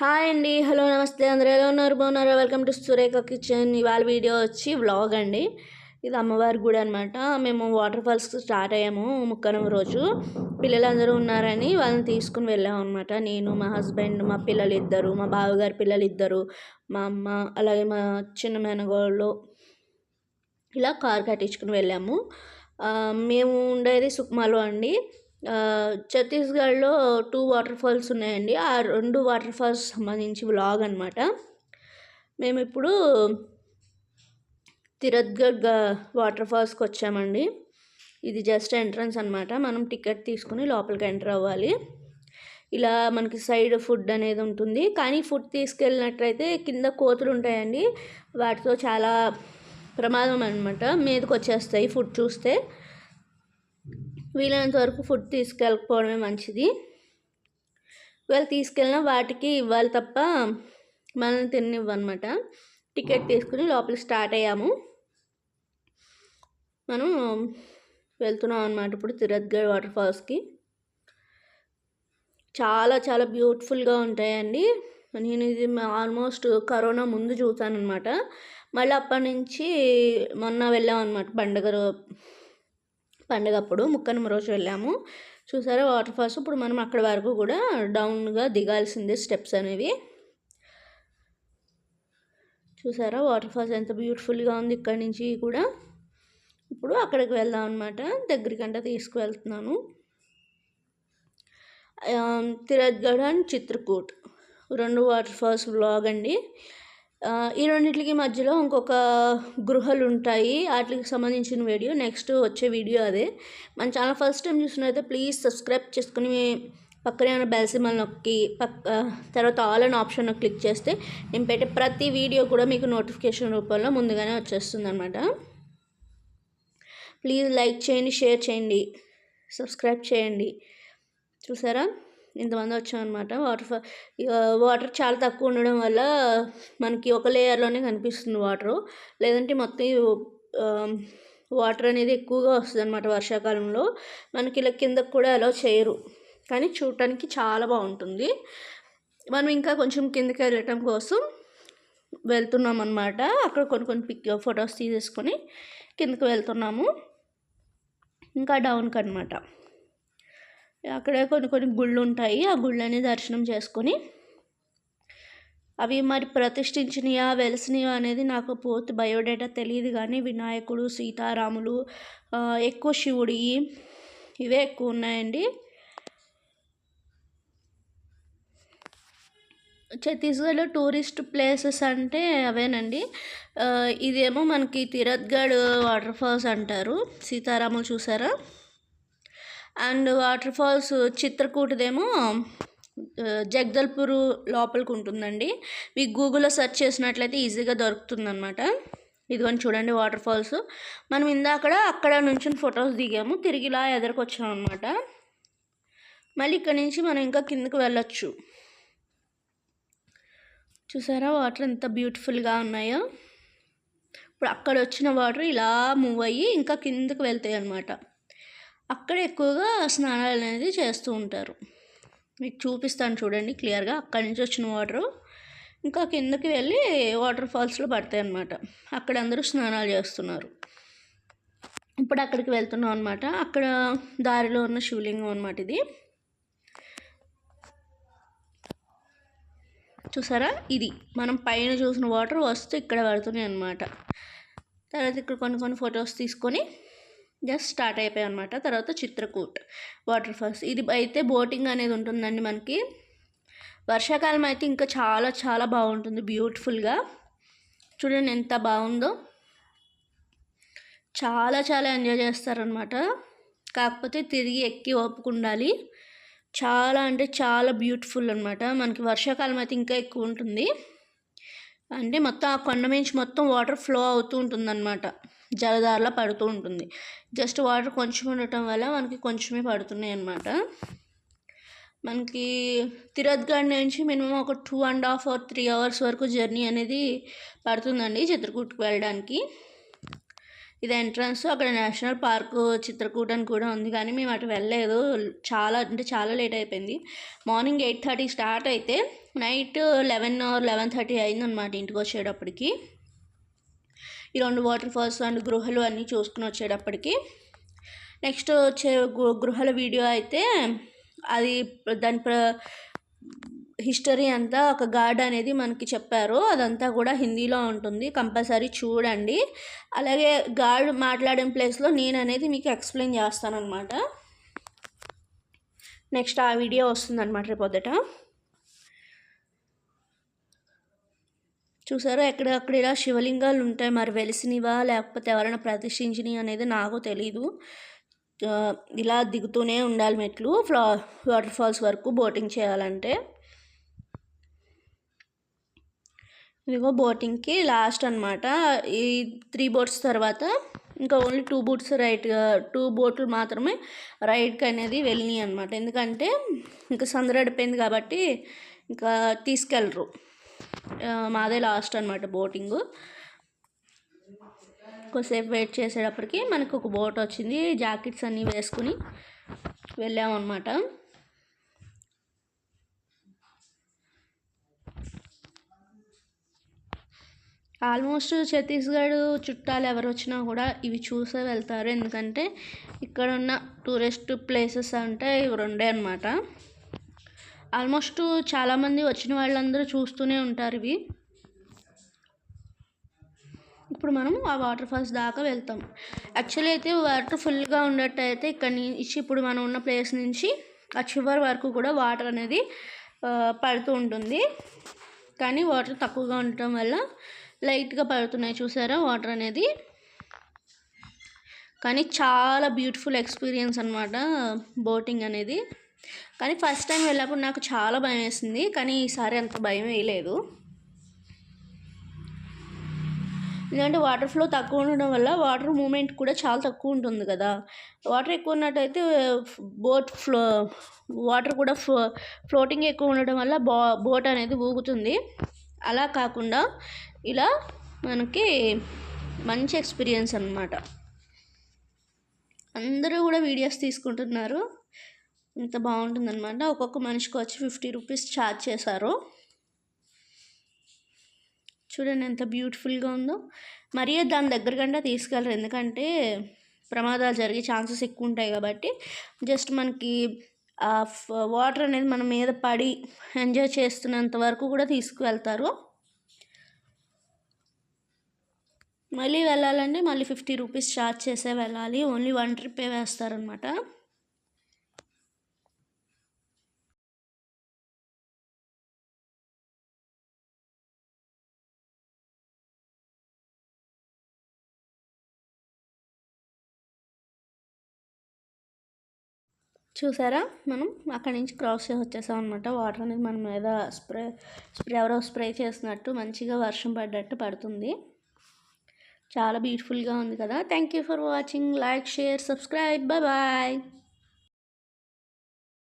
Hi అండి. Hello నమస్తే. అందరూ ఎలా ఉన్నారు? బాగున్నారా? వెల్కమ్ టు సురేఖ కిచెన్ ఇవాళ వీడియో వచ్చి వ్లాగ్ అండి. ఇది అమ్మవారి గుడి అనమాట మేము వాటర్ ఫాల్స్ స్టార్ట్ అయ్యాము ముక్కనం రోజు. పిల్లలందరూ ఉన్నారని వాళ్ళని తీసుకుని వెళ్ళాము అనమాట నేను మా హస్బెండ్ మా పిల్లలు ఇద్దరు మా బావగారి పిల్లలు ఇద్దరు మా అమ్మ అలాగే మా చిన్న మేనగోళ్ళు ఇలా కార్ కట్టించుకుని వెళ్ళాము. మేము ఉండేది సుక్మాలో అండి. ఛత్తీస్గఢ్లో టూ వాటర్ ఫాల్స్ ఉన్నాయండి. ఆ రెండు వాటర్ ఫాల్స్ సంబంధించి వ్లాగ్ అనమాట మేము ఇప్పుడు తిరత్గఢ్ వాటర్ ఫాల్స్కి వచ్చామండి. ఇది జస్ట్ ఎంట్రన్స్ అనమాట మనం టికెట్ తీసుకుని లోపలికి ఎంటర్ అవ్వాలి. ఇలా మనకి సైడ్ ఫుడ్ అనేది ఉంటుంది. కానీ ఫుడ్ తీసుకెళ్ళినట్లయితే కింద కోతులు ఉంటాయండి. వాటితో చాలా ప్రమాదం అనమాట మీదకి వచ్చేస్తాయి ఫుడ్ చూస్తే. వీలైనంత వరకు ఫుడ్ తీసుకెళ్ళకపోవడమే మంచిది. వీళ్ళు తీసుకెళ్ళినా వాటికి ఇవ్వాలి తప్ప మనల్ని తిన్నివ్వనమాట. టికెట్ తీసుకుని లోపల స్టార్ట్ అయ్యాము. మనం వెళ్తున్నాం అనమాట ఇప్పుడు తిరత్గఢ్ వాటర్ ఫాల్స్కి. చాలా చాలా బ్యూటిఫుల్గా ఉంటాయండి. నేను ఇది ఆల్మోస్ట్ కరోనా ముందు చూసాను అనమాట మళ్ళీ అప్పటి నుంచి మొన్న వెళ్ళాం అనమాట పండుగ పండుగ అప్పుడు ముక్కనుమ రోజు వెళ్ళాము. చూసారా వాటర్ ఫాల్స్? ఇప్పుడు మనం అక్కడ వరకు కూడా డౌన్గా దిగాల్సిందే స్టెప్స్ అనేవి. చూసారా వాటర్ ఫాల్స్ ఎంత బ్యూటిఫుల్గా ఉంది ఇక్కడ నుంచి కూడా. ఇప్పుడు అక్కడికి వెళ్దాం అనమాట దగ్గరికంటే తీసుకువెళ్తున్నాను. ఆ, అండ్ చిత్రకూట్. రెండు వాటర్ ఫాల్స్ బ్లాగ్ అండి. ఈ రెండింటికి మధ్యలో ఇంకొక గృహలు ఉంటాయి వాటికి సంబంధించిన వీడియో. నెక్స్ట్ వచ్చే వీడియో అదే. మన ఛానల్ ఫస్ట్ టైం చూసినైతే ప్లీజ్ సబ్స్క్రైబ్ చేసుకుని పక్కనే ఉన్న బెల్ నొక్కి పక్క తర్వాత ఆల్ అండ్ ఆప్షన్ క్లిక్ చేస్తే నేను పెట్టే ప్రతి వీడియో కూడా మీకు నోటిఫికేషన్ రూపంలో ముందుగానే వచ్చేస్తుంది అనమాట ప్లీజ్ లైక్ చేయండి షేర్ చేయండి సబ్స్క్రైబ్ చేయండి. చూసారా? ఇంతమంది వచ్చామన్నమాట. వాటర్ వాటర్ చాలా తక్కువ ఉండడం వల్ల మనకి ఒక లేయర్లోనే కనిపిస్తుంది వాటర్. లేదంటే మొత్తం వాటర్ అనేది ఎక్కువగా వస్తుంది అనమాట వర్షాకాలంలో. మనకి ఇలా కిందకు కూడా అలా చేయరు. కానీ చూడటానికి చాలా బాగుంటుంది. మనం ఇంకా కొంచెం కిందకి వెళ్ళటం కోసం వెళ్తున్నాం అనమాట అక్కడ కొన్ని కొన్ని పిక్ ఫొటోస్ తీసేసుకొని కిందకి వెళ్తున్నాము. ఇంకా డౌన్కి అనమాట అక్కడే కొన్ని కొన్ని గుళ్ళు ఉంటాయి ఆ గుళ్ళని దర్శనం చేసుకొని అవి మరి ప్రతిష్ఠించినయా వెలిసినయా అనేది నాకు పూర్తి బయోడేటా తెలియదు కానీ వినాయకుడు సీతారాములు ఎక్కువ శివుడి ఇవే ఎక్కువ ఉన్నాయండి. ఛత్తీస్గఢ్లో టూరిస్ట్ ప్లేసెస్ అంటే అవేనండి. ఇదేమో మనకి తిరత్గఢ్ వాటర్ ఫాల్స్ అంటారు. సీతారాములు చూసారా? అండ్ వాటర్ ఫాల్స్ చిత్రకూటదేమో జగ్దల్పూర్ జగదల్పూర్ లోపలికి ఉంటుందండి మీకు గూగుల్లో సెర్చ్ చేసినట్లయితే ఈజీగా దొరుకుతుందన్నమాట. ఇదిగోని చూడండి వాటర్ ఫాల్స్. మనం ఇందాకడ అక్కడ నుంచి ఫొటోస్ దిగాము. తిరిగి ఇలా ఎదురుకొచ్చాం అనమాట మళ్ళీ ఇక్కడ నుంచి మనం ఇంకా కిందకి వెళ్ళొచ్చు. చూసారా వాటర్ ఎంత బ్యూటిఫుల్గా ఉన్నాయో? ఇప్పుడు అక్కడ వచ్చిన వాటర్ ఇలా మూవ్ అయ్యి ఇంకా కిందకు వెళ్తాయి అన్నమాట అక్కడ ఎక్కువగా స్నానాలు అనేది చేస్తూ ఉంటారు. మీకు చూపిస్తాను చూడండి క్లియర్గా. అక్కడి నుంచి వచ్చిన వాటర్. ఇంకా కిందకి వెళ్ళి వాటర్ ఫాల్స్లో పడతాయి అన్నమాట. అక్కడ అందరూ స్నానాలు చేస్తున్నారు. ఇప్పుడు అక్కడికి వెళ్తున్నాం అనమాట అక్కడ దారిలో ఉన్న శివలింగం అనమాట ఇది. చూసారా? ఇది. మనం పైన చూసిన వాటర్ వస్తూ ఇక్కడ పడుతున్నాయి అనమాట తర్వాత ఇక్కడ కొన్ని కొన్ని ఫొటోస్ తీసుకొని జస్ట్ స్టార్ట్ అయిపోయాయి అనమాట తర్వాత చిత్రకూట్ వాటర్ ఫాల్స్ ఇది అయితే బోటింగ్ అనేది ఉంటుందండి మనకి. వర్షాకాలం అయితే ఇంకా చాలా చాలా బాగుంటుంది బ్యూటిఫుల్గా. చూడండి ఎంత బాగుందో. చాలా చాలా ఎంజాయ్ చేస్తారనమాట కాకపోతే తిరిగి ఎక్కి ఓపుకుండాలి చాలా అంటే చాలా బ్యూటిఫుల్ అనమాట మనకి వర్షాకాలం అయితే ఇంకా ఎక్కువ ఉంటుంది. అంటే మొత్తం ఆ కొండ నుంచి మొత్తం వాటర్ ఫ్లో అవుతూ ఉంటుంది అనమాట జలధారలా పడుతూ ఉంటుంది. జస్ట్ వాటర్ కొంచెం ఉండటం వల్ల మనకి కొంచెమే పడుతున్నాయి అన్నమాట. మనకి తిరత్గఢ్ నుంచి మినిమం ఒక two and half or three hours వరకు జర్నీ అనేది పడుతుందండి చిత్రకూట్కి వెళ్ళడానికి. ఇది ఎంట్రన్స్ అక్కడ నేషనల్ పార్క్ చిత్రకూటని కూడా ఉంది. కానీ మేము అటు వెళ్ళలేదు. చాలా అంటే చాలా లేట్ అయిపోయింది. మార్నింగ్ ఎయిట్ థర్టీ స్టార్ట్ అయితే నైట్ లెవెన్ లెవెన్ థర్టీ అయిందనమాట ఇంటికి వచ్చేటప్పటికి. ఈ రెండు వాటర్ ఫాల్స్ అండ్ గృహలు అన్నీ చూసుకుని వచ్చేటప్పటికి. నెక్స్ట్ వచ్చే గృహల వీడియో అయితే అది దాని ప్ర హిస్టరీ అంతా ఒక గార్డ్ అనేది మనకి చెప్పారు. అదంతా కూడా హిందీలో ఉంటుంది. కంపల్సరీ చూడండి. అలాగే గార్డ్ మాట్లాడే ప్లేస్లో నేను అనేది మీకు ఎక్స్ప్లెయిన్ చేస్తానమాట నెక్స్ట్ ఆ వీడియో వస్తుందన్నమాట రేపొద్దట. చూసారా? ఎక్కడక్కడ ఇలా శివలింగాలు ఉంటాయి. మరి వెలిసినవా? లేకపోతే ఎవరైనా ప్రతిష్ఠించినవి అనేది నాకు తెలీదు. ఇలా దిగుతూనే ఉండాలి మెట్లు. ఫ్లా వాటర్ ఫాల్స్ వరకు బోటింగ్ చేయాలంటే. ఇదిగో బోటింగ్కి లాస్ట్ అనమాట ఈ త్రీ బోట్స్ తర్వాత ఇంకా only two boats right two బోట్లు మాత్రమే రైడ్కి అనేది వెళ్ళినాయి అనమాట ఎందుకంటే ఇంకా సందరడిపోయింది కాబట్టి ఇంకా తీసుకెళ్ళరు. మాదే లాస్ట్ అనమాట బోటింగ్. కొద్దిసేపు వెయిట్ చేసేటప్పటికి మనకు ఒక బోట్ వచ్చింది. జాకెట్స్ అన్నీ వేసుకుని వెళ్ళామన్నమాట ఆల్మోస్ట్ ఛత్తీస్గఢ్ చుట్టాలు ఎవరు వచ్చినా కూడా ఇవి చూసే వెళ్తారు. ఎందుకంటే ఇక్కడ ఉన్న టూరిస్ట్ ప్లేసెస్ అంటే ఇవి రెండే అనమాట ఆల్మోస్ట్ చాలామంది వచ్చిన వాళ్ళందరూ చూస్తూనే ఉంటారు ఇవి. ఇప్పుడు మనం ఆ వాటర్ ఫాల్స్ దాకా వెళ్తాం. యాక్చువల్లీ అయితే వాటర్ ఫుల్గా ఉన్నట్టయితే ఇక్కడ నుంచి ఇప్పుడు మనం ఉన్న ప్లేస్ నుంచి ఆ చివరి వరకు కూడా వాటర్ అనేది పడుతూ ఉంటుంది. కానీ వాటర్ తక్కువగా ఉండటం వల్ల లైట్గా పడుతున్నాయి. చూసారా? వాటర్ అనేది. కానీ చాలా బ్యూటిఫుల్ ఎక్స్పీరియన్స్ అనమాట బోటింగ్ అనేది. కానీ ఫస్ట్ టైం వెళ్ళినప్పుడు నాకు చాలా భయం వేసింది. కానీ ఈసారి అంత భయం వేయలేదు. ఎందుకంటే వాటర్ ఫ్లో తక్కువ ఉండడం వల్ల వాటర్ మూమెంట్ కూడా చాలా తక్కువ ఉంటుంది కదా. వాటర్ ఎక్కువ ఉన్నట్టయితే బోట్ ఫ్లో వాటర్ కూడా ఫ్లో ఫ్లోటింగ్ ఎక్కువ ఉండడం వల్ల బో బోట్ అనేది ఊగుతుంది. అలా కాకుండా ఇలా మనకి మంచి ఎక్స్పీరియన్స్ అనమాట అందరూ కూడా వీడియోస్ తీసుకుంటున్నారు. ఇంత బాగుంటుందన్నమాట. ఒక్కొక్క మనిషికి వచ్చి ఫిఫ్టీ రూపీస్ ఛార్జ్ చేశారు. చూడండి ఎంత బ్యూటిఫుల్గా ఉందో. మరీ దాని దగ్గర కంటే తీసుకెళ్ళరు. ఎందుకంటే ప్రమాదాలు జరిగే ఛాన్సెస్ ఎక్కువ ఉంటాయి కాబట్టి జస్ట్ మనకి వాటర్ అనేది మన మీద పడి ఎంజాయ్ చేస్తున్నంత వరకు కూడా తీసుకువెళ్తారు. మళ్ళీ వెళ్ళాలంటే మళ్ళీ ఫిఫ్టీ రూపీస్ ఛార్జ్ చేసే వెళ్ళాలి. ఓన్లీ వన్ ట్రిప్పే వేస్తారనమాట చూసారా? మనం అక్కడి నుంచి క్రాస్ చేసి వచ్చేసాం అనమాట వాటర్ అనేది మన మీద స్ప్రే స్ప్రే ఎవరో స్ప్రే చేసినట్టు మంచిగా వర్షం పడ్డట్టు పడుతుంది. చాలా బ్యూటిఫుల్గా ఉంది కదా. Thank you for watching like share subscribe bye bye